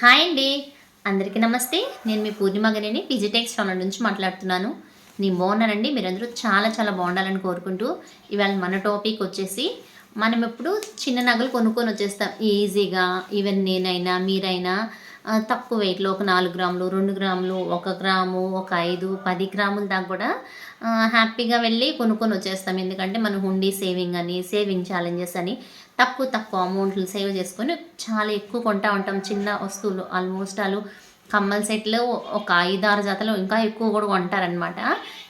Hi అండి. అందరికీ నమస్తే. నేను మీ పూర్ణిమగనేని పిజిటెక్స్ ఛానల్ నుంచి మాట్లాడుతున్నాను. నేను బాగున్నానండి. మీరందరూ చాలా చాలా బాగుండాలని కోరుకుంటూ ఇవాళ మన టాపిక్ వచ్చేసి మనం ఎప్పుడు చిన్న నగలు కొనుక్కొని వచ్చేస్తాం. ఈజీగా ఈవెన్ నేనైనా మీరైనా తక్కువ వెయిట్లో ఒక నాలుగు గ్రాములు రెండు గ్రాములు ఒక గ్రాము ఒక ఐదు పది గ్రాముల దాకా కూడా హ్యాపీగా వెళ్ళి కొనుక్కొని వచ్చేస్తాం. ఎందుకంటే మనం హుండీ సేవింగ్ అని సేవింగ్ ఛాలెంజెస్ అని తక్కువ తక్కువ అమౌంట్లు సేవ్ చేసుకొని చాలా ఎక్కువ కొంటా ఉంటాం. చిన్న వస్తువులు ఆల్మోస్ట్ వాళ్ళు కమ్మల సెట్లు ఒక ఐదారు జతలు ఇంకా ఎక్కువ కూడా కొంటారనమాట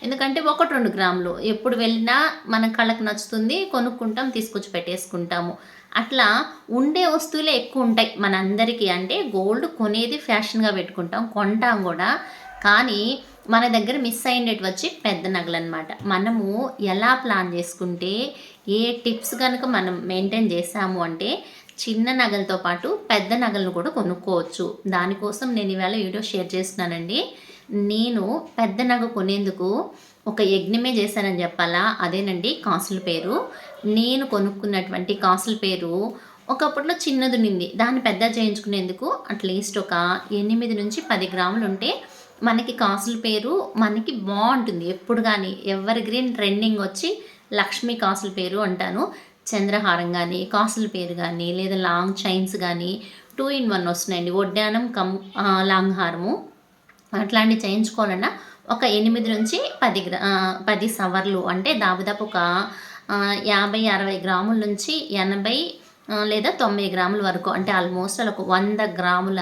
ఎందుకంటే ఒకటి రెండు గ్రాములు. ఎప్పుడు వెళ్ళినా మన కళ్ళకి నచ్చుతుంది కొనుక్కుంటాం తీసుకొచ్చి పెట్టేసుకుంటాము. అట్లా ఉండే వస్తువులే ఎక్కువ ఉంటాయి మనందరికీ. అంటే గోల్డ్ కొనేది ఫ్యాషన్గా పెట్టుకుంటాం కొంటాం కూడా. కానీ మన దగ్గర మిస్ అయ్యేటి వచ్చి పెద్ద నగలు అనమాట మనము ఎలా ప్లాన్ చేసుకుంటే ఏ టిప్స్ కనుక మనం మెయింటైన్ చేసాము అంటే చిన్న నగలతో పాటు పెద్ద నగలను కూడా కొనుక్కోవచ్చు. దానికోసం నేను ఇవాళ వీడియో షేర్ చేస్తున్నానండి. నేను పెద్ద నగ కొనేందుకు ఒక యజ్ఞమే చేశానని చెప్పాలా? అదేనండి కాసుల పేరు. నేను కొనుక్కున్నటువంటి కాసుల పేరు ఒకప్పట్లో చిన్నది నింది దాన్ని పెద్ద చేయించుకునేందుకు అట్లీస్ట్ ఒక ఎనిమిది నుంచి పది గ్రాములు ఉంటే మనకి కాసుల పేరు మనకి బాగుంటుంది. ఎప్పుడు కానీ ఎవర్ గ్రీన్ ట్రెండింగ్ వచ్చి లక్ష్మీ కాసుల పేరు అంటాను. చంద్రహారం కానీ కాసుల పేరు కానీ లేదా లాంగ్ చైన్స్ కానీ టూ ఇన్ వన్ వస్తున్నాయండి. ఒడ్డానం కమ్ లాంగ్ హారము అట్లాంటివి చేయించుకోవాలన్నా ఒక ఎనిమిది నుంచి పది గ్రా పది సవర్లు అంటే దాదాపు ఒక యాభై అరవై గ్రాముల నుంచి ఎనభై లేదా తొంభై గ్రాముల వరకు అంటే ఆల్మోస్ట్ అలా ఒక వంద గ్రాముల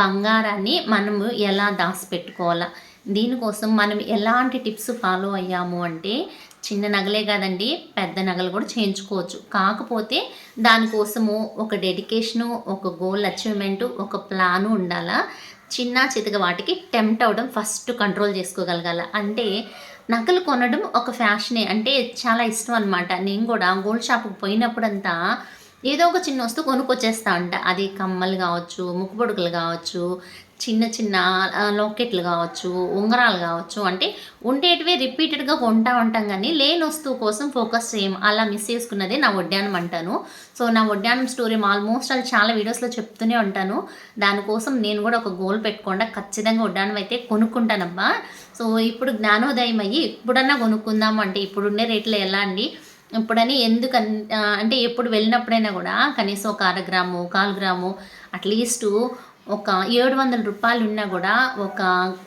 బంగారాన్ని మనము ఎలా దాచిపెట్టుకోవాలా? దీనికోసం మనం ఎలాంటి టిప్స్ ఫాలో అయ్యాము అంటే చిన్న నగలే కాదండి పెద్ద నగలు కూడా చేయించుకోవచ్చు. కాకపోతే దానికోసము ఒక డెడికేషను ఒక గోల్ అచీవ్మెంట్ ఒక ప్లాను ఉండాలా? చిన్న చితక వాటికి టెంప్ట్ అవ్వడం ఫస్ట్ కంట్రోల్ చేసుకోగలగాల? అంటే నగలు కొనడం ఒక ఫ్యాషనే అంటే చాలా ఇష్టం అనమాట నేను కూడా గోల్డ్ షాప్కి పోయినప్పుడంతా ఏదో ఒక చిన్న వస్తువు కొనుక్కొచ్చేస్తా అంట. అది కమ్మలు కావచ్చు ముక్కుపొడుకులు కావచ్చు చిన్న చిన్న లాకెట్లు కావచ్చు ఉంగరాలు కావచ్చు. అంటే ఉండేటివే రిపీటెడ్గా కొంటా ఉంటాం కానీ లేని వస్తువు కోసం ఫోకస్ చేయం అలా మిస్ చేసుకున్నదే నా వడ్డానం అంటాను. సో నా వడ్డానం స్టోరీ ఆల్మోస్ట్ అది చాలా వీడియోస్లో చెప్తూనే ఉంటాను. దానికోసం నేను కూడా ఒక గోల్ పెట్టుకుండా ఖచ్చితంగా వడ్డానం అయితే కొనుక్కుంటానబ్బా. సో ఇప్పుడు జ్ఞానోదయం అయ్యి ఇప్పుడన్నా కొనుక్కుందాం అంటే ఇప్పుడుండే రేట్లో ఎలా అండి? ఇప్పుడని ఎందుకు అంటే ఎప్పుడు వెళ్ళినప్పుడైనా కూడా కనీసం ఒక అర గ్రాము కాలు గ్రాము అట్లీస్ట్ ఒక ఏడు వందల రూపాయలు ఉన్నా కూడా ఒక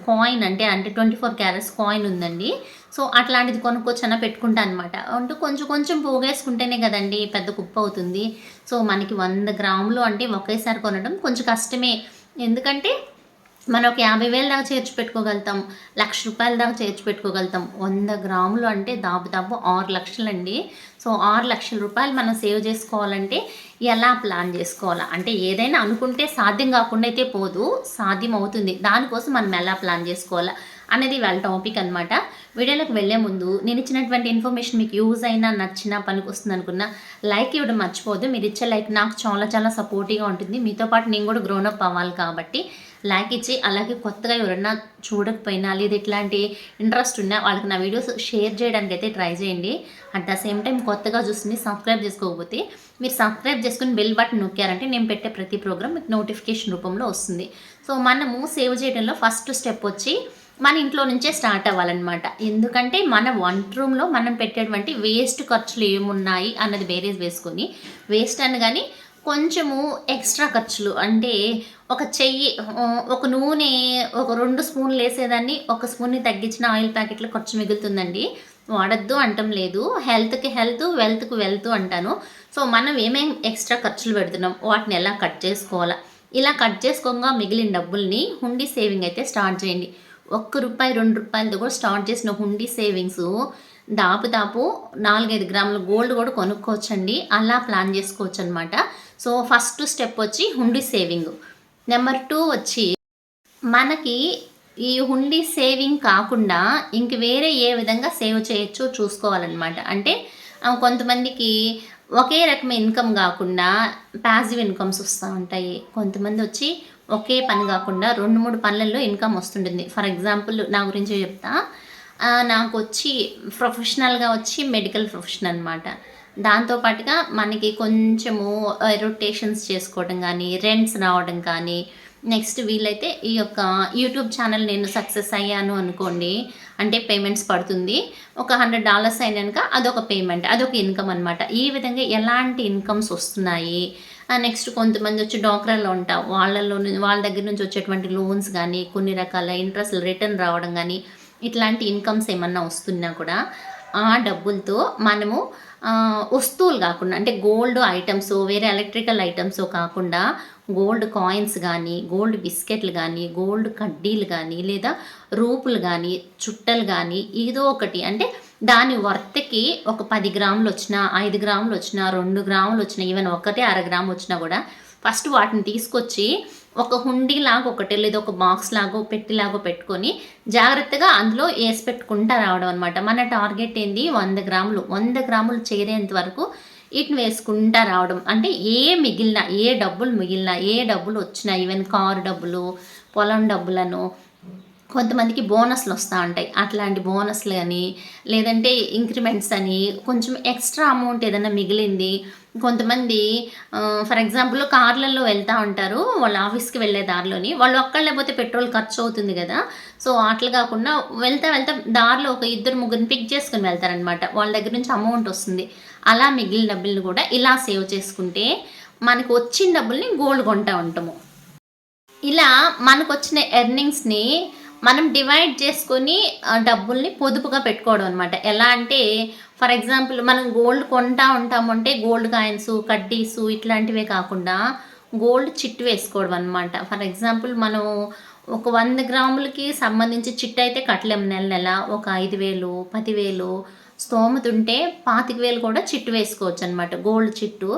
కాయిన్ అంటే అంటే ట్వంటీ ఫోర్ క్యారెట్స్ కాయిన్ ఉందండి. సో అట్లాంటిది కొనుక్కొచ్చన పెట్టుకుంటా అనమాట అంటే కొంచెం కొంచెం పోగేసుకుంటేనే కదండి పెద్ద కుప్ప అవుతుంది. సో మనకి వంద గ్రాములు అంటే ఒకేసారి కొనడం కొంచెం కష్టమే. ఎందుకంటే మనం ఒక యాభై వేల దాకా చేర్చి పెట్టుకోగలుగుతాం లక్ష రూపాయల దాకా చేర్చి పెట్టుకోగలుగుతాం. వంద గ్రాములు అంటే దాదాపు ఆరు లక్షలండి. సో ఆరు లక్షల రూపాయలు మనం సేవ్ చేసుకోవాలంటే ఎలా ప్లాన్ చేసుకోవాలా? అంటే ఏదైనా అనుకుంటే సాధ్యం కాకుండా అయితే పోదు సాధ్యం అవుతుంది. దానికోసం మనం ఎలా ప్లాన్ చేసుకోవాలా అనేది వాళ్ళ టాపిక్ అనమాట వీడియోలోకి వెళ్ళే ముందు నేను ఇచ్చినటువంటి ఇన్ఫర్మేషన్ మీకు యూజ్ అయినా నచ్చినా పనికొస్తుంది అనుకున్నా లైక్ ఇవ్వడం మర్చిపోదు మీరు ఇచ్చే లైక్ నాకు చాలా చాలా సపోర్టివ్గా ఉంటుంది. మీతో పాటు నేను కూడా గ్రోనప్ అవ్వాలి కాబట్టి లైక్ ఇచ్చి అలాగే కొత్తగా ఎవరన్నా చూడకపోయినా లేదా ఇట్లాంటి ఇంట్రెస్ట్ ఉన్నా వాళ్ళకి నా వీడియోస్ షేర్ చేయడానికి అయితే ట్రై చేయండి. అట్ ద సేమ్ టైం కొత్తగా చూస్తుంది సబ్స్క్రైబ్ చేసుకోకపోతే మీరు సబ్స్క్రైబ్ చేసుకుని బెల్ బటన్ నొక్కారంటే నేను పెట్టే ప్రతి ప్రోగ్రామ్ మీకు నోటిఫికేషన్ రూపంలో వస్తుంది. సో మనము సేవ్ చేయడంలో ఫస్ట్ స్టెప్ వచ్చి మన ఇంట్లో నుంచే స్టార్ట్ అవ్వాలన్నమాట. ఎందుకంటే మన వంట రూమ్లో మనం పెట్టేటువంటి వేస్ట్ ఖర్చులు ఏమున్నాయి అన్నది బేరేజ్ వేసుకొని వేస్ట్ అని కానీ కొంచెము ఎక్స్ట్రా ఖర్చులు అంటే ఒక చెయ్యి ఒక నూనె ఒక రెండు స్పూన్లు వేసేదాన్ని. ఒక స్పూన్ని తగ్గించిన ఆయిల్ ప్యాకెట్లు ఖర్చు మిగులుతుందండి. వాడద్దు అంటం లేదు. హెల్త్కి హెల్త్ వెల్త్కి వెల్త్ అంటాను. సో మనం ఏమేం ఎక్స్ట్రా ఖర్చులు పెడుతున్నాం వాటిని ఎలా కట్ చేసుకోవాలా? ఇలా కట్ చేసుకోగా మిగిలిన డబ్బుల్ని హుండీ సేవింగ్ అయితే స్టార్ట్ చేయండి. ఒక్క రూపాయి రెండు రూపాయలతో కూడా స్టార్ట్ చేసిన హుండీ సేవింగ్స్ దాపు నాలుగైదు గ్రాముల గోల్డ్ కూడా కొనుక్కోవచ్చండి. అలా ప్లాన్ చేసుకోవచ్చు అనమాట సో ఫస్ట్ స్టెప్ వచ్చి హుండీ సేవింగ్. నెంబర్ టూ వచ్చి మనకి ఈ హుండీ సేవింగ్ కాకుండా ఇంక వేరే ఏ విధంగా సేవ్ చేయొచ్చో చూసుకోవాలన్నమాట. అంటే కొంతమందికి ఒకే రకమైన ఇన్కమ్ కాకుండా ప్యాసివ్ ఇన్కమ్స్ వస్తూ ఉంటాయి. కొంతమంది వచ్చి ఒకే పని కాకుండా రెండు మూడు పనులలో ఇన్కమ్ వస్తుంటుంది. ఫర్ ఎగ్జాంపుల్ నా గురించి చెప్తా. నాకు వచ్చి ప్రొఫెషనల్గా వచ్చి మెడికల్ ప్రొఫెషన్ అనమాట దాంతోపాటుగా మనకి కొంచెము రొటేషన్స్ చేసుకోవడం కానీ రెంట్స్ రావడం కానీ నెక్స్ట్ వీలైతే ఈ యొక్క యూట్యూబ్ ఛానల్ నేను సక్సెస్ అయ్యాను అనుకోండి అంటే పేమెంట్స్ పడుతుంది. ఒక హండ్రెడ్ డాలర్స్ అయినాక అదొక పేమెంట్ అదొక ఇన్కమ్ అనమాట ఈ విధంగా ఎలాంటి ఇన్కమ్స్ వస్తున్నాయి? నెక్స్ట్ కొంతమంది వచ్చి డోక్రాలో ఉంటా వాళ్ళలో వాళ్ళ దగ్గర నుంచి వచ్చేటువంటి లోన్స్ కానీ కొన్ని రకాల ఇంట్రెస్ట్ రిటర్న్ రావడం కానీ ఇట్లాంటి ఇన్కమ్స్ ఏమన్నా వస్తున్నా కూడా ఆ డబ్బులతో మనము వస్తువులు కాకుండా అంటే గోల్డ్ ఐటమ్స్ వేరే ఎలక్ట్రికల్ ఐటమ్స్ కాకుండా గోల్డ్ కాయిన్స్ కానీ గోల్డ్ బిస్కెట్లు కానీ గోల్డ్ కడ్డీలు కానీ లేదా రూపులు కానీ చుట్టలు కానీ ఏదో ఒకటి అంటే దాని వర్త్కి ఒక పది గ్రాములు వచ్చినా ఐదు గ్రాములు వచ్చినా రెండు గ్రాములు వచ్చినా ఈవెన్ ఒకటే అర గ్రాము వచ్చినా కూడా ఫస్ట్ వాటిని తీసుకొచ్చి ఒక హుండీ లాగా ఒకటి లేదా ఒక బాక్స్ లాగో పెట్టిలాగో పెట్టుకొని జాగ్రత్తగా అందులో వేసి పెట్టుకుంటా రావడం అనమాట మన టార్గెట్ ఏంది? వంద గ్రాములు. వంద గ్రాములు చేరేంత వరకు వీటిని వేసుకుంటా రావడం. అంటే ఏ మిగిలిన ఏ డబ్బులు మిగిలిన ఏ డబ్బులు వచ్చినా ఈవెన్ కారు డబ్బులు పొలం డబ్బులను కొంతమందికి బోనస్లు వస్తూ ఉంటాయి. అట్లాంటి బోనస్లు అని లేదంటే ఇంక్రిమెంట్స్ అని కొంచెం ఎక్స్ట్రా అమౌంట్ ఏదైనా మిగిలింది. కొంతమంది ఫర్ ఎగ్జాంపుల్ కార్లలో వెళ్తూ ఉంటారు వాళ్ళ ఆఫీస్కి వెళ్ళే దారిలోని. వాళ్ళు ఒక్కళ్ళే పోతే పెట్రోల్ ఖర్చు అవుతుంది కదా. సో అట్లా కాకుండా వెళ్తా వెళ్తా దారిలో ఒక ఇద్దరు ముగ్గురిని పిక్ చేసుకుని వెళ్తారనమాట. వాళ్ళ దగ్గర నుంచి అమౌంట్ వస్తుంది. అలా మిగిలిన డబ్బుల్ని కూడా ఇలా సేవ్ చేసుకుంటే మనకు వచ్చిన డబ్బుల్ని గోల్డ్ కొంటా ఉంటాము. ఇలా మనకు వచ్చిన ఎర్నింగ్స్ని మనం డివైడ్ చేసుకొని డబ్బుల్ని పొదుపుగా పెట్టుకోవడం అనమాట ఎలా అంటే ఫర్ ఎగ్జాంపుల్ మనం గోల్డ్ కొంటా ఉంటామంటే గోల్డ్ కాయిన్స్ కడ్డీస్ ఇట్లాంటివే కాకుండా గోల్డ్ చిట్టు వేసుకోవడం అనమాట ఫర్ ఎగ్జాంపుల్ మనం ఒక వంద గ్రాములకి సంబంధించి చిట్టు అయితే కట్టలేము నెల నెల. ఒక ఐదు వేలు పదివేలు స్తోమత ఉంటే పాతిక వేలు కూడా చిట్టు వేసుకోవచ్చు అనమాట gold chit.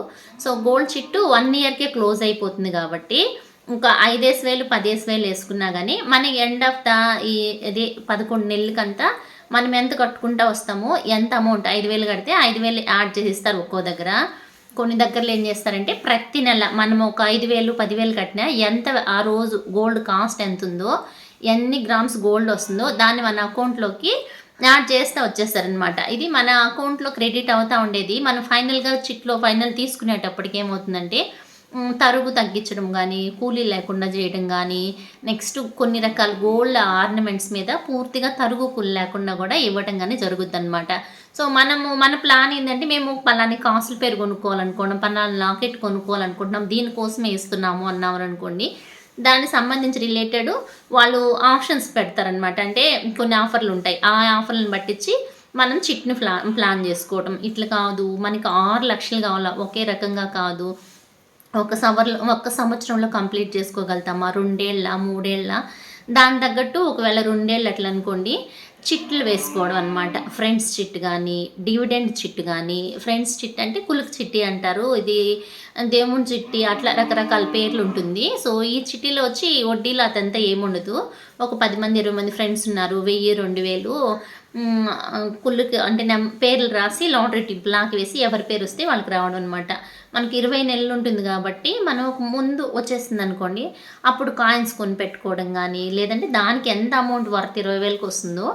So gold chit one ఇయర్కే close అయిపోతుంది కాబట్టి ఒక ఐదేసి వేలు పదేసి వేలు వేసుకున్నా కానీ మన ఎండ్ ఆఫ్ ద ఈ ఇది పదకొండు నెలలకంతా మనం ఎంత కట్టుకుంటా వస్తామో ఎంత అమౌంట్ ఐదు వేలు కడితే ఐదు వేలు యాడ్ చేసి ఇస్తారు ఒక్కో దగ్గర. కొన్ని దగ్గరలో ఏం చేస్తారంటే ప్రతి నెల మనం ఒక ఐదు వేలు పదివేలు కట్టినా ఎంత ఆ రోజు గోల్డ్ కాస్ట్ ఎంత ఉందో ఎన్ని గ్రామ్స్ గోల్డ్ వస్తుందో దాన్ని మన అకౌంట్లోకి యాడ్ చేస్తూ వచ్చేస్తారనమాట ఇది మన అకౌంట్లో క్రెడిట్ అవుతూ ఉండేది. మనం ఫైనల్గా చిట్లో ఫైనల్ తీసుకునేటప్పటికి ఏమవుతుందంటే తరుగు తగ్గించడం కానీ కూలీ లేకుండా చేయడం కానీ నెక్స్ట్ కొన్ని రకాల గోల్డ్ ఆర్నమెంట్స్ మీద పూర్తిగా తరుగు కూలి లేకుండా కూడా ఇవ్వడం కానీ జరుగుద్ది అనమాట సో మనము మన ప్లాన్ ఏంటంటే మేము పలాని కాసులు పేరు కొనుక్కోవాలనుకోవడం పలాని లాకెట్ కొనుక్కోవాలనుకుంటున్నాం దీనికోసమే ఇస్తున్నాము అన్నాము అనుకోండి దానికి సంబంధించి రిలేటెడ్ వాళ్ళు ఆప్షన్స్ పెడతారనమాట అంటే కొన్ని ఆఫర్లు ఉంటాయి ఆ ఆఫర్లను పట్టించి మనం చిట్ని ప్లా ప్లాన్ చేసుకోవటం. ఇట్లా కాదు మనకి ఆరు లక్షలు కావాలా ఒకే రకంగా కాదు ఒక సవర్లో ఒక్క సంవత్సరంలో కంప్లీట్ చేసుకోగలుగుతామా? రెండేళ్ళ? మూడేళ్ళ? దాని తగ్గట్టు ఒకవేళ రెండేళ్ళు అట్లా అనుకోండి చిట్లు వేసుకోవడం అనమాట ఫ్రెండ్స్ చిట్ కానీ డివిడెండ్ చిట్ కానీ ఫ్రెండ్స్ చిట్ అంటే కులుకు చిట్టి అంటారు. ఇది దేవుని చిట్టి అట్లా రకరకాల పేర్లు ఉంటుంది. సో ఈ చిట్టిలో వచ్చి వడ్డీలో అదంతా ఏముండదు. ఒక పది మంది ఇరవై మంది ఫ్రెండ్స్ ఉన్నారు. వెయ్యి రెండు వేలు. కుళ్ళుకి అంటే నెం పేర్లు రాసి లాటరీ టిప్ లాక్ వేసి ఎవరి పేరు వస్తే వాళ్ళకి రావడం అనమాట మనకి ఇరవై నెలలు ఉంటుంది కాబట్టి మనం ముందు వచ్చేసింది అనుకోండి అప్పుడు కాయిన్స్ కొని పెట్టుకోవడం కానీ లేదంటే దానికి ఎంత అమౌంట్ వర్త్ ఇరవై వేలకు వస్తుందో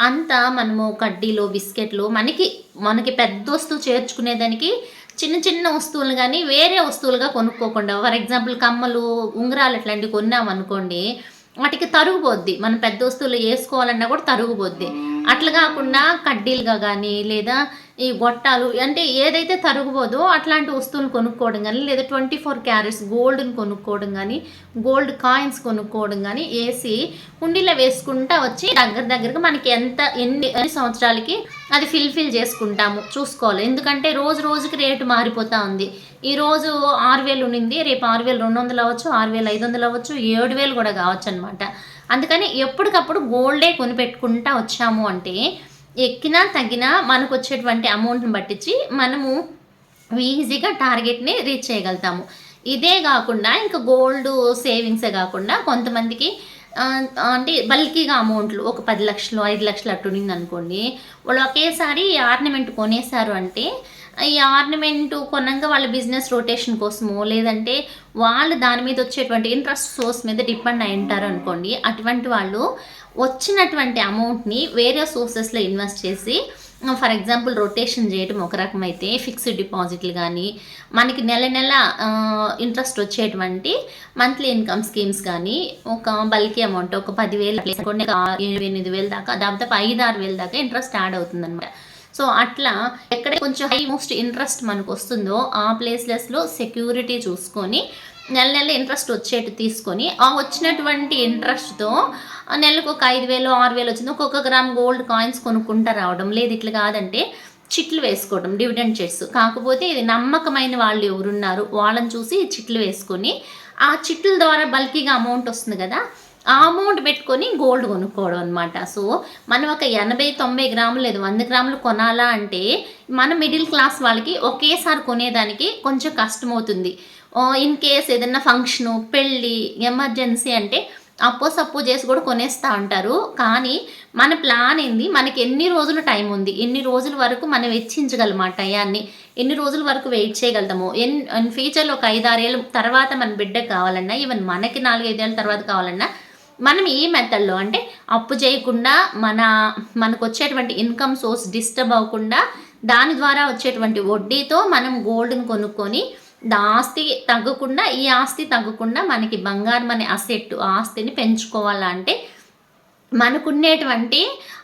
అంత మనము కడ్డీలు బిస్కెట్లు మనకి మనకి పెద్ద వస్తువు చేర్చుకునేదానికి చిన్న చిన్న వస్తువులు కానీ వేరే వస్తువులుగా కొనుక్కోకుండా ఫర్ ఎగ్జాంపుల్ కమ్మలు ఉంగరాలు ఇట్లాంటివి కొన్నాం అనుకోండి వాటికి తరుగుపోద్ది మనం పెద్ద వస్తువులు వేసుకోవాలన్నా కూడా తరుగుపోద్ది అట్లా కాకుండా కడ్డీలుగా కానీ లేదా ఈ గొట్టాలు అంటే ఏదైతే తరుగుబోదో అట్లాంటి వస్తువులు కొనుక్కోవడం కానీ లేదా ట్వంటీ ఫోర్ క్యారెట్స్ గోల్డ్ని కొనుక్కోవడం కానీ గోల్డ్ కాయిన్స్ కొనుక్కోవడం కానీ వేసి హుండీలో వేసుకుంటా వచ్చి దగ్గర దగ్గరగా మనకి ఎంత ఎన్ని ఎన్ని సంవత్సరాలకి అది ఫిల్ఫిల్ చేసుకుంటాము. చూసుకోవాలి. ఎందుకంటే రోజు రోజుకి రేటు మారిపోతూ ఉంది. ఈరోజు ఆరు వేలు ఉండింది రేపు ఆరు వేలు రెండు వందలు అవ్వచ్చు ఆరు వేలు ఐదు వందలు అవ్వచ్చు ఏడు వేలు కూడా కావచ్చు అనమాట అందుకని ఎప్పటికప్పుడు గోల్డే కొనిపెట్టుకుంటా వచ్చాము అంటే ఎక్కినా తగ్గినా మనకు వచ్చేటువంటి అమౌంట్ని పట్టించి మనము ఈజీగా టార్గెట్ని రీచ్ చేయగలుగుతాము. ఇదే కాకుండా ఇంకా గోల్డ్ సేవింగ్సే కాకుండా కొంతమందికి అంటే బల్కీగా అమౌంట్లు ఒక పది లక్షలు ఐదు లక్షలు అట్టునింది అనుకోండి వాళ్ళు ఒకేసారి ఈ ఆర్నమెంట్ కొనేశారు అంటే ఈ ఆర్నమెంట్ కొనంగా వాళ్ళ బిజినెస్ రొటేషన్ కోసమో లేదంటే వాళ్ళు దాని మీద వచ్చేటువంటి ఇంట్రెస్ట్ సోర్స్ మీద డిపెండ్ అయి ఉంటారు అనుకోండి అటువంటి వాళ్ళు వచ్చినటువంటి అమౌంట్ని వేరే సోర్సెస్లో ఇన్వెస్ట్ చేసి ఫర్ ఎగ్జాంపుల్ రొటేషన్ చేయడం ఒక రకం అయితే ఫిక్స్డ్ డిపాజిట్లు కానీ మనకి నెల నెల ఇంట్రెస్ట్ వచ్చేటువంటి మంత్లీ ఇన్కమ్ స్కీమ్స్ కానీ ఒక బల్కీ అమౌంట్ ఒక పదివేలు ఎనిమిది వేలు దాకా దాదాపు ఐదు ఆరు వేలు దాకా ఇంట్రెస్ట్ యాడ్ అవుతుంది సో అట్లా ఎక్కడ కొంచెం హై మోస్ట్ ఇంట్రెస్ట్ మనకు వస్తుందో ఆ ప్లేస్లెస్లో సెక్యూరిటీ చూసుకొని నెల నెల ఇంట్రెస్ట్ వచ్చేట్టు తీసుకొని ఆ వచ్చినటువంటి ఇంట్రెస్ట్తో నెలకు ఒక ఐదు వేలు ఆరు వేలు వచ్చింది. ఒక్కొక్క గ్రామ్ గోల్డ్ కాయిన్స్ కొనుక్కుంటా రావడం. లేదు ఇట్లా కాదంటే చిట్లు వేసుకోవడం డివిడెండ్ చెట్స్. కాకపోతే ఇది నమ్మకమైన వాళ్ళు ఎవరున్నారు వాళ్ళని చూసి చిట్లు వేసుకొని ఆ చిట్ల ద్వారా బల్కీగా అమౌంట్ వస్తుంది కదా ఆ అమౌంట్ పెట్టుకొని గోల్డ్ కొనుక్కోవడం అనమాట సో మనం ఒక ఎనభై తొంభై గ్రాములు లేదు వంద గ్రాములు కొనాలా అంటే మన మిడిల్ క్లాస్ వాళ్ళకి ఒకేసారి కొనేదానికి కొంచెం కష్టమవుతుంది. ఇన్ కేస్ ఏదైనా ఫంక్షను పెళ్ళి ఎమర్జెన్సీ అంటే అప్పో సప్పో చేసి కూడా కొనేస్తూ ఉంటారు కానీ మన ప్లాన్ ఏంది? మనకి ఎన్ని రోజులు టైం ఉంది? ఎన్ని రోజుల వరకు మనం వెచ్చించగలం ఆ టయాన్ని? ఎన్ని రోజుల వరకు వెయిట్ చేయగలుగుతాము? ఎన్ ఫ్యూచర్లో ఒక ఐదారేళ్ళ తర్వాత మన బిడ్డకు కావాలన్నా ఈవెన్ మనకి నాలుగైదేళ్ళ తర్వాత కావాలన్నా మనం ఈ మెథడ్లో అంటే అప్పు చేయకుండా మన మనకు వచ్చేటువంటి ఇన్కమ్ సోర్స్ డిస్టర్బ్ అవ్వకుండా దాని ద్వారా వచ్చేటువంటి వడ్డీతో మనం గోల్డ్ని కొనుక్కొని ఆస్తి తగ్గకుండా ఈ ఆస్తి తగ్గకుండా మనకి బంగారం అనే అసెట్ ఆస్తిని పెంచుకోవాలంటే మనకుండేటువంటి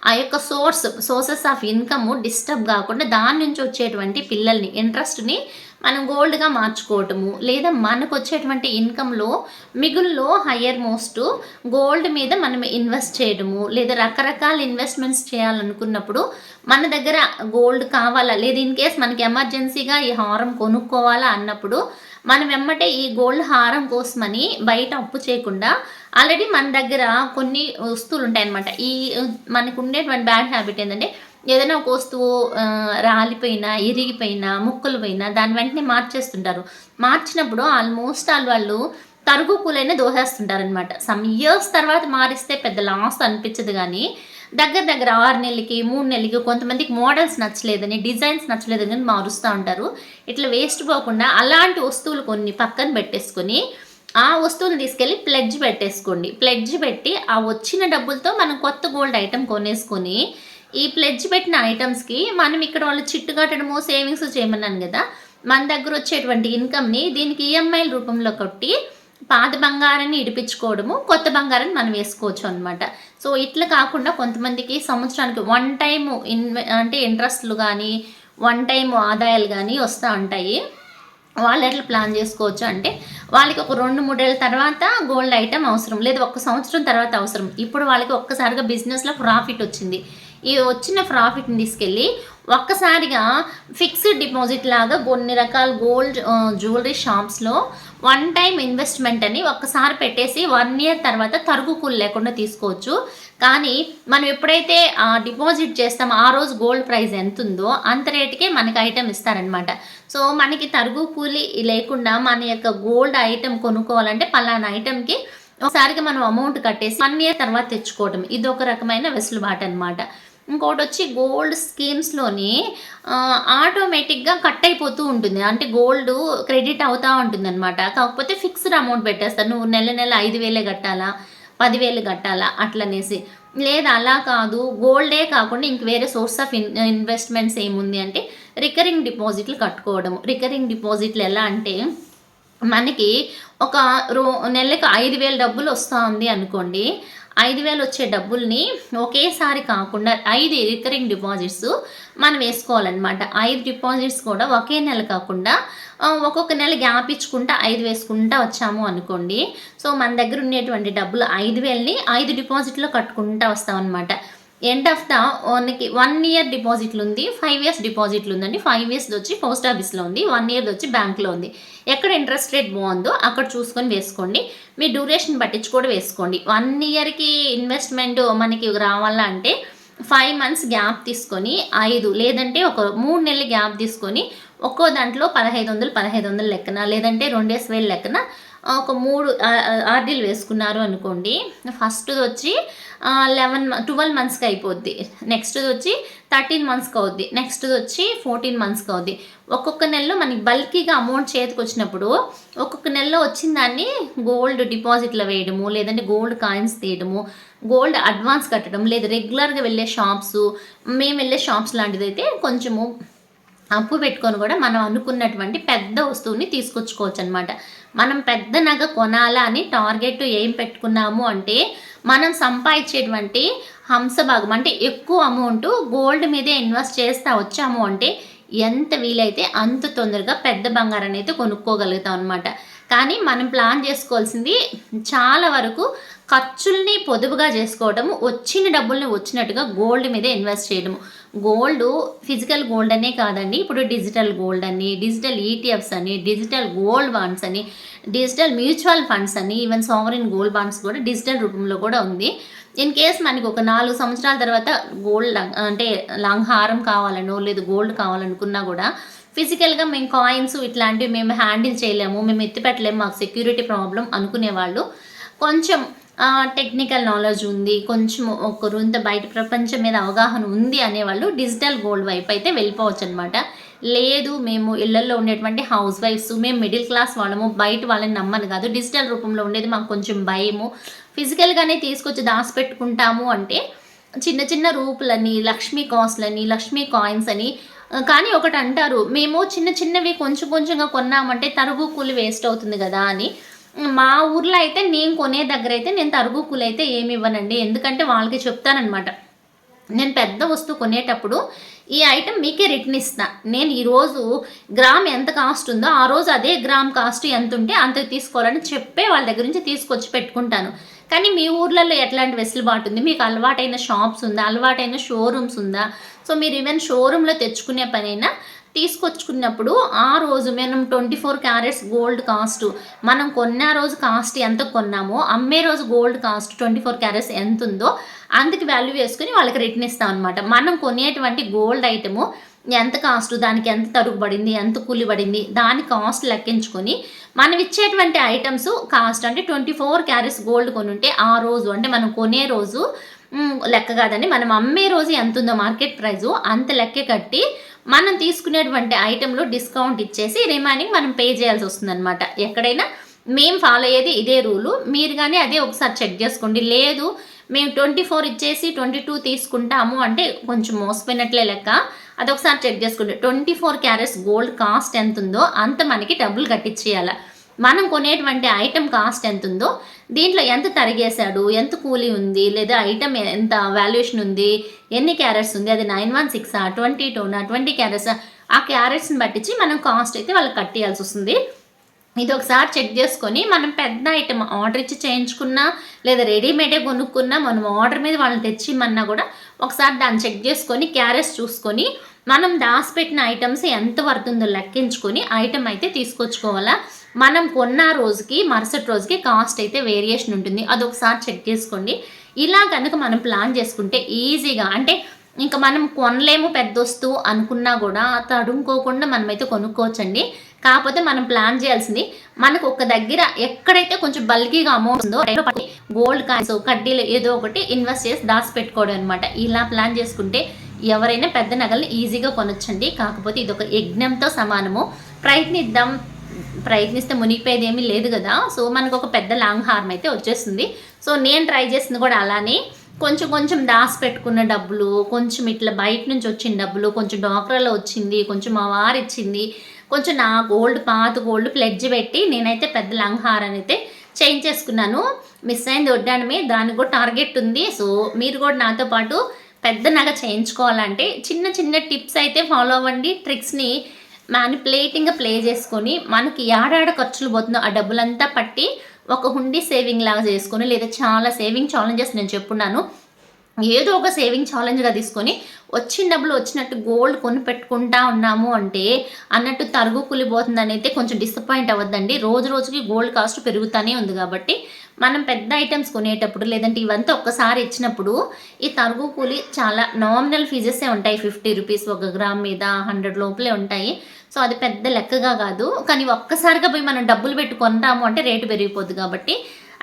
ఆ యొక్క source sources of income disturb కాకుండా దాని నుంచి వచ్చేటువంటి పిల్లల్ని ఇంట్రెస్ట్ని మనం గోల్డ్గా మార్చుకోవటము లేదా మనకు వచ్చేటువంటి ఇన్కంలో మిగుల్లో హయ్యర్ మోస్ట్ గోల్డ్ మీద మనం ఇన్వెస్ట్ చేయడము లేదా రకరకాల ఇన్వెస్ట్మెంట్స్ చేయాలనుకున్నప్పుడు మన దగ్గర గోల్డ్ కావాలా లేదా ఇన్ కేస్ మనకి ఎమర్జెన్సీగా ఈ హారం కొనుక్కోవాలా అన్నప్పుడు మనం వెమ్మటే ఈ గోల్డ్ హారం కోసమని బయట అప్పు చేయకుండా ఆల్రెడీ మన దగ్గర కొన్ని వస్తువులు ఉంటాయన్నమాట ఈ మనకు ఉండేటువంటి బ్యాడ్ హ్యాబిట్ ఏంటంటే ఏదైనా ఒక వస్తువు రాలిపోయినా ఇరిగిపోయినా ముక్కలు పోయినా దాని వెంటనే మార్చేస్తుంటారు. మార్చినప్పుడు ఆల్మోస్ట్ ఆల్ వాళ్ళు తరుగు కూలైనా దోసేస్తుంటారు అనమాట సమ్ ఇయర్స్ తర్వాత మారిస్తే పెద్ద లాస్ అనిపించదు కానీ దగ్గర దగ్గర ఆరు నెలలకి మూడు నెలలకి కొంతమందికి మోడల్స్ నచ్చలేదని డిజైన్స్ నచ్చలేదని మారుస్తూ ఉంటారు. ఇట్లా వేస్ట్ పోకుండా అలాంటి వస్తువులు కొన్ని పక్కన పెట్టేసుకొని ఆ వస్తువుని తీసుకెళ్ళి ప్లెడ్జ్ పెట్టేసుకోండి. ప్లెడ్జ్ పెట్టి ఆ వచ్చిన డబ్బులతో మనం కొత్త గోల్డ్ ఐటెం కొనేసుకొని ఈ ప్లెడ్జ్ పెట్టిన ఐటమ్స్కి మనం ఇక్కడ వాళ్ళు చిట్టు కట్టడము సేవింగ్స్ చేయమన్నాను కదా మన దగ్గర వచ్చేటువంటి ఇన్కమ్ని దీనికి ఈఎంఐల రూపంలో కొట్టి పాత బంగారాన్ని ఇడిపించుకోవడము కొత్త బంగారాన్ని మనం వేసుకోవచ్చు అనమాట సో ఇట్లా కాకుండా కొంతమందికి సంవత్సరానికి వన్ టైం ఇన్వె అంటే ఇంట్రెస్ట్లు కానీ వన్ టైం ఆదాయాలు కానీ వస్తూ ఉంటాయి. వాళ్ళు ఎట్లా ప్లాన్ చేసుకోవచ్చు అంటే వాళ్ళకి ఒక రెండు మూడేళ్ళ తర్వాత గోల్డ్ ఐటమ్ అవసరం లేదు ఒక సంవత్సరం తర్వాత అవసరం. ఇప్పుడు వాళ్ళకి ఒక్కసారిగా బిజినెస్లో ప్రాఫిట్ వచ్చింది. ఈ వచ్చిన ప్రాఫిట్ని తీసుకెళ్ళి ఒక్కసారిగా ఫిక్స్డ్ డిపాజిట్ లాగా కొన్ని రకాల గోల్డ్ జ్యువెలరీ షాప్స్లో వన్ టైం ఇన్వెస్ట్మెంట్ అని ఒక్కసారి పెట్టేసి వన్ ఇయర్ తర్వాత తరుగుకులు లేకుండా తీసుకోవచ్చు. కానీ మనం ఎప్పుడైతే డిపాజిట్ చేస్తామో ఆ రోజు గోల్డ్ ప్రైస్ ఎంత ఉందో అంత రేటుకే మనకి ఐటెం ఇస్తారనమాట సో మనకి తరుగు కూలి లేకుండా మన యొక్క గోల్డ్ ఐటెం కొనుక్కోవాలంటే పలానా ఐటెంకి ఒకసారిగా మనం అమౌంట్ కట్టేసి వన్ ఇయర్ తర్వాత తెచ్చుకోవటం. ఇది ఒక రకమైన వెసులుబాటు అనమాట ఇంకోటి వచ్చి గోల్డ్ స్కీమ్స్లోని ఆటోమేటిక్గా కట్ అయిపోతూ ఉంటుంది. అంటే గోల్డ్ క్రెడిట్ అవుతూ ఉంటుంది అనమాట కాకపోతే ఫిక్స్డ్ అమౌంట్ పెట్టేస్తారు. నువ్వు నెల నెల ఐదు వేలే కట్టాలా? పదివేలు కట్టాలా? అట్లనేసి. లేదు అలా కాదు. గోల్డే కాకుండా ఇంక వేరే సోర్స్ ఆఫ్ ఇన్ ఇన్వెస్ట్మెంట్స్ ఏముంది అంటే రికరింగ్ డిపాజిట్లు కట్టుకోవడం రికరింగ్ డిపాజిట్లు ఎలా అంటే మనకి ఒక రో నెలకు ఐదు వేల డబ్బులు వస్తూ ఉంది అనుకోండి. ఐదు వేలు వచ్చే డబ్బుల్ని ఒకేసారి కాకుండా ఐదు రికరింగ్ డిపాజిట్స్ మనం వేసుకోవాలన్నమాట. ఐదు డిపాజిట్స్ కూడా ఒకే నెల కాకుండా ఒక్కొక్క నెల గ్యాప్ ఇచ్చుకుంటా ఐదు వేసుకుంటా వచ్చాము అనుకోండి. సో మన దగ్గర ఉండేటువంటి డబ్బులు ఐదు వేలని ఐదు డిపాజిట్లో కట్టుకుంటా వస్తామన్నమాట. ఎండ్ ఆఫ్ ద మనకి వన్ ఇయర్ డిపాజిట్లు ఉంది ఫైవ్ ఇయర్స్ డిపాజిట్లు ఉందండి. ఫైవ్ ఇయర్స్ వచ్చి పోస్ట్ ఆఫీస్లో ఉంది వన్ ఇయర్ వచ్చి బ్యాంక్లో ఉంది. ఎక్కడ ఇంట్రెస్ట్ రేట్ బాగుందో అక్కడ చూసుకొని వేసుకోండి. మీ డ్యూరేషన్ పట్టించి కూడా వేసుకోండి వన్ ఇయర్కి ఇన్వెస్ట్మెంట్ మనకి రావాలా అంటే ఫైవ్ మంత్స్ గ్యాప్ తీసుకొని ఐదు లేదంటే ఒక మూడు నెలలు గ్యాప్ తీసుకొని ఒక్కో దాంట్లో పదహైదు వందలు పదహైదు వందలు లెక్కన లేదంటే రెండేసి వేలు లెక్కన ఒక మూడు ఆర్డీలు వేసుకున్నారు అనుకోండి. ఫస్ట్ది వచ్చి లెవెన్ ట్వెల్వ్ మంత్స్కి అయిపోద్ది. నెక్స్ట్ది వచ్చి థర్టీన్ మంత్స్కి అవుద్ది. నెక్స్ట్ది వచ్చి ఫోర్టీన్ మంత్స్కి అవుద్ది. ఒక్కొక్క నెలలో మనకి బల్కీగా అమౌంట్ చేతికి వచ్చినప్పుడు ఒక్కొక్క నెలలో వచ్చిన దాన్ని గోల్డ్ డిపాజిట్లో వేయడము లేదంటే గోల్డ్ కాయిన్స్ తీయడము గోల్డ్ అడ్వాన్స్ కట్టడం లేదా రెగ్యులర్గా వెళ్ళే షాప్స్ మేము వెళ్ళే షాప్స్ లాంటిది అయితే కొంచెము అప్పు పెట్టుకొని కూడా మనం అనుకున్నటువంటి పెద్ద వస్తువుని తీసుకొచ్చుకోవచ్చు అనమాట మనం పెద్ద నగ కొనాలా అని టార్గెట్ ఏం పెట్టుకున్నాము అంటే మనం సంపాదించేటువంటి హంసభాగం అంటే ఎక్కువ అమౌంట్ గోల్డ్ మీదే ఇన్వెస్ట్ చేస్తా వచ్చాము అంటే ఎంత వీలైతే అంత తొందరగా పెద్ద బంగారాన్ని అయితే కొనుక్కోగలుగుతాం అనమాట కానీ మనం ప్లాన్ చేసుకోవాల్సింది చాలా వరకు ఖర్చుల్ని పొదుపుగా చేసుకోవడం వచ్చిన డబ్బుల్ని వచ్చినట్టుగా గోల్డ్ మీద ఇన్వెస్ట్ చేయడము గోల్డ్ ఫిజికల్ గోల్డ్ అనే కాదండి. ఇప్పుడు డిజిటల్ గోల్డ్ అని డిజిటల్ ఈటీఎఫ్స్ అని డిజిటల్ గోల్డ్ బాండ్స్ అని డిజిటల్ మ్యూచువల్ ఫండ్స్ అని ఈవెన్ సావరిన్ గోల్డ్ బాండ్స్ కూడా డిజిటల్ రూపంలో కూడా ఉంది. ఇన్ కేస్ మనకి ఒక నాలుగు సంవత్సరాల తర్వాత గోల్డ్ అంటే లాంగ్ హారం కావాలనో లేదు గోల్డ్ కావాలనుకున్నా కూడా ఫిజికల్గా మేము కాయిన్స్ ఇట్లాంటివి మేము హ్యాండిల్ చేయలేము మేము ఎత్తి పెట్టలేము మాకు సెక్యూరిటీ ప్రాబ్లం అనుకునే వాళ్ళు కొంచెం టెక్నికల్ నాలెడ్జ్ ఉంది కొంచెం ఒకరు ఇంత బయట ప్రపంచం మీద అవగాహన ఉంది అనేవాళ్ళు డిజిటల్ గోల్డ్ వైపు అయితే వెళ్ళిపోవచ్చు అనమాట లేదు మేము ఇళ్ళలో ఉండేటువంటి హౌస్ వైఫ్స్ మేము మిడిల్ క్లాస్ వాళ్ళము బయట వాళ్ళని నమ్మను కాదు. డిజిటల్ రూపంలో ఉండేది మాకు కొంచెం భయము. ఫిజికల్గానే తీసుకొచ్చి దాచిపెట్టుకుంటాము అంటే చిన్న చిన్న రూపులని లక్ష్మీ కాస్ట్లని లక్ష్మీ కాయిన్స్ అని కానీ ఒకటి అంటారు మేము చిన్న చిన్నవి కొంచెం కొంచెంగా కొన్నామంటే తరుగు కూలి వేస్ట్ అవుతుంది కదా అని. మా ఊర్లో అయితే నేను కొనే దగ్గర అయితే నేను తరుగుకులు అయితే ఏమి ఇవ్వనండి. ఎందుకంటే వాళ్ళకి చెప్తానమాట నేను పెద్ద వస్తువు కొనేటప్పుడు ఈ ఐటెం మీకే రిటర్న్ ఇస్తా. నేను ఈరోజు గ్రామ్ ఎంత కాస్ట్ ఉందో ఆ రోజు అదే గ్రామ్ కాస్ట్ ఎంత ఉంటే అంతకు తీసుకోవాలని చెప్పే వాళ్ళ దగ్గర నుంచి తీసుకొచ్చి పెట్టుకుంటాను. కానీ మీ ఊర్లలో ఎట్లాంటి వెసులుబాటు ఉంది? మీకు అలవాటైన షాప్స్ ఉందా? అలవాటైన షోరూమ్స్ ఉందా? సో మీరు ఈవెన్ షోరూంలో తెచ్చుకునే పనైనా తీసుకొచ్చుకున్నప్పుడు ఆ రోజు మనం twenty four carats gold cost మనం కొన్న రోజు కాస్ట్ ఎంత కొన్నామో అమ్మే రోజు gold cost twenty four carats ఎంత ఉందో అందుకు వాల్యూ వేసుకుని వాళ్ళకి రిటర్న్ ఇస్తాం అనమాట మనం కొనేటువంటి గోల్డ్ ఐటెము ఎంత కాస్ట్ దానికి ఎంత తరుగు పడింది ఎంత కూలి పడింది దాని కాస్ట్ లెక్కించుకొని మనం ఇచ్చేటువంటి ఐటమ్స్ కాస్ట్ అంటే ట్వంటీ ఫోర్ క్యారెట్స్ గోల్డ్ కొనుంటే ఆ రోజు అంటే మనం కొనే రోజు లెక్క కాదండి. మనం అమ్మే రోజు ఎంత ఉందో మార్కెట్ ప్రైజు అంత లెక్క కట్టి మనం తీసుకునేటువంటి ఐటెంలో డిస్కౌంట్ ఇచ్చేసి రిమైనింగ్ మనం పే చేయాల్సి వస్తుందన్నమాట. ఎక్కడైనా మేము ఫాలో అయ్యేది ఇదే రూలు. మీరు కానీ అదే ఒకసారి చెక్ చేసుకోండి. లేదు మేము ట్వంటీ ఫోర్ ఇచ్చేసి ట్వంటీ టూ తీసుకుంటాము అంటే కొంచెం మోసపోయినట్లే లెక్క. అదొకసారి చెక్ చేసుకోండి. Twenty four carats gold cost ఎంత ఉందో అంత మనకి డబ్బులు కట్టించేయాలి మనం కొనేటువంటి ఐటెం కాస్ట్ ఎంత ఉందో దీంట్లో ఎంత తరిగేశాడు ఎంత కూలీ ఉంది లేదా ఐటెం ఎంత వాల్యుయేషన్ ఉంది ఎన్ని క్యారెట్స్ ఉంది అది నైన్ వన్ సిక్సా ట్వంటీ టూనా ట్వంటీ క్యారెట్సా ఆ క్యారెట్స్ని పట్టించి మనం కాస్ట్ అయితే వాళ్ళకి కట్టేయాల్సి వస్తుంది. ఇది ఒకసారి చెక్ చేసుకొని మనం పెద్ద ఐటమ్ ఆర్డర్ ఇచ్చి చేయించుకున్నా లేదా రెడీమేడే కొనుక్కున్నా మనం ఆర్డర్ మీద వాళ్ళని తెచ్చిమన్నా కూడా ఒకసారి దాన్ని చెక్ చేసుకొని క్యారెట్స్ చూసుకొని మనం దాచిపెట్టిన ఐటమ్స్ ఎంత పడుతుందో లెక్కించుకొని ఐటమ్ అయితే తీసుకొచ్చుకోవాలా. మనం కొన్న రోజుకి మరుసటి రోజుకి కాస్ట్ అయితే వేరియేషన్ ఉంటుంది. అది ఒకసారి చెక్ చేసుకోండి. ఇలా కనుక మనం ప్లాన్ చేసుకుంటే ఈజీగా అంటే ఇంకా మనం కొనలేము పెద్ద వస్తువు అనుకున్నా కూడా తడుముకోకుండా మనమైతే కొనుక్కోవచ్చండి. కాకపోతే మనం ప్లాన్ చేయాల్సింది మనకు ఒక దగ్గర ఎక్కడైతే కొంచెం బల్కీగా అమౌంట్ ఉందో గోల్డ్ కాయిన్స్ కడ్డీలు ఏదో ఒకటి ఇన్వెస్ట్ చేసి దాచి పెట్టుకోవడం అనమాట ఇలా ప్లాన్ చేసుకుంటే ఎవరైనా పెద్ద నగల్ని ఈజీగా కొనొచ్చండి. కాకపోతే ఇది ఒక యజ్ఞంతో సమానము. ప్రయత్నిద్దాం. ప్రయత్నిస్తే మునిగిపోయేది ఏమీ లేదు కదా. సో మనకు ఒక పెద్ద లాంగ్ హార్మ్ అయితే వచ్చేస్తుంది. సో నేను ట్రై చేసింది కూడా అలానే. కొంచెం కొంచెం దాసి పెట్టుకున్న డబ్బులు కొంచెం ఇట్లా బయట నుంచి వచ్చిన డబ్బులు కొంచెం డాక్టర్లో వచ్చింది కొంచెం మా వారు ఇచ్చింది కొంచెం నా గోల్డ్ పాత గోల్డ్ ప్లెడ్జ్ పెట్టి నేనైతే పెద్ద లాంగ్ హార్ అయితే చేంజ్ చేసుకున్నాను. మిస్ అయింది వడ్డానమే. దానికి కూడా టార్గెట్ ఉంది. సో మీరు కూడా నాతో పాటు పెద్ద నగ చేయించుకోవాలంటే చిన్న చిన్న టిప్స్ అయితే ఫాలో అవ్వండి. ట్రిక్స్ని మ్యానిపులేటింగ్గా ప్లే చేసుకొని మనకి ఏడాడ ఖర్చులు పోతుందో ఆ డబ్బులంతా పట్టి ఒక హుండీ సేవింగ్ లాగా చేసుకొని లేదా చాలా సేవింగ్ ఛాలెంజెస్ నేను చెప్పున్నాను. ఏదో ఒక సేవింగ్ ఛాలెంజ్గా తీసుకొని వచ్చిన డబ్బులు వచ్చినట్టు గోల్డ్ కొని పెట్టుకుంటా ఉన్నాము అంటే అన్నట్టు తరుగు కూలిపోతుందని అయితే కొంచెం డిసప్పాయింట్ అవ్వద్దండి. రోజు రోజుకి గోల్డ్ కాస్ట్ పెరుగుతూనే ఉంది కాబట్టి మనం పెద్ద ఐటమ్స్ కొనేటప్పుడు లేదంటే ఇవంతా ఒక్కసారి ఇచ్చినప్పుడు ఈ తరుగు కూలి చాలా నామినల్ ఫీజెసే ఉంటాయి. ఫిఫ్టీ రూపీస్ ఒక గ్రామ్ మీద హండ్రెడ్ లోపలే ఉంటాయి. సో అది పెద్ద లెక్కగా కాదు. కానీ ఒక్కసారిగా పోయి మనం డబ్బులు పెట్టుకుంటాము అంటే రేటు పెరిగిపోద్ది కాబట్టి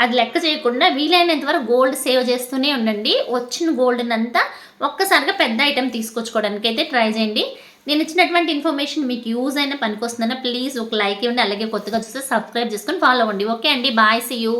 అది లెక్క చేయకుండా వీలైనంత వరకు గోల్డ్ సేవ్ చేస్తూనే ఉండండి. వచ్చిన గోల్డ్ని అంతా ఒక్కసారిగా పెద్ద ఐటెం తీసుకొచ్చుకోవడానికి అయితే ట్రై చేయండి. నేను ఇచ్చినటువంటి ఇన్ఫర్మేషన్ మీకు యూజ్ అయినా పనికొస్తుందన్న ప్లీజ్ ఒక లైక్ ఇవ్వండి. అలాగే కొత్తగా చూస్తే సబ్స్క్రైబ్ చేసుకొని ఫాలో అవ్వండి. ఓకే అండి. Bye see you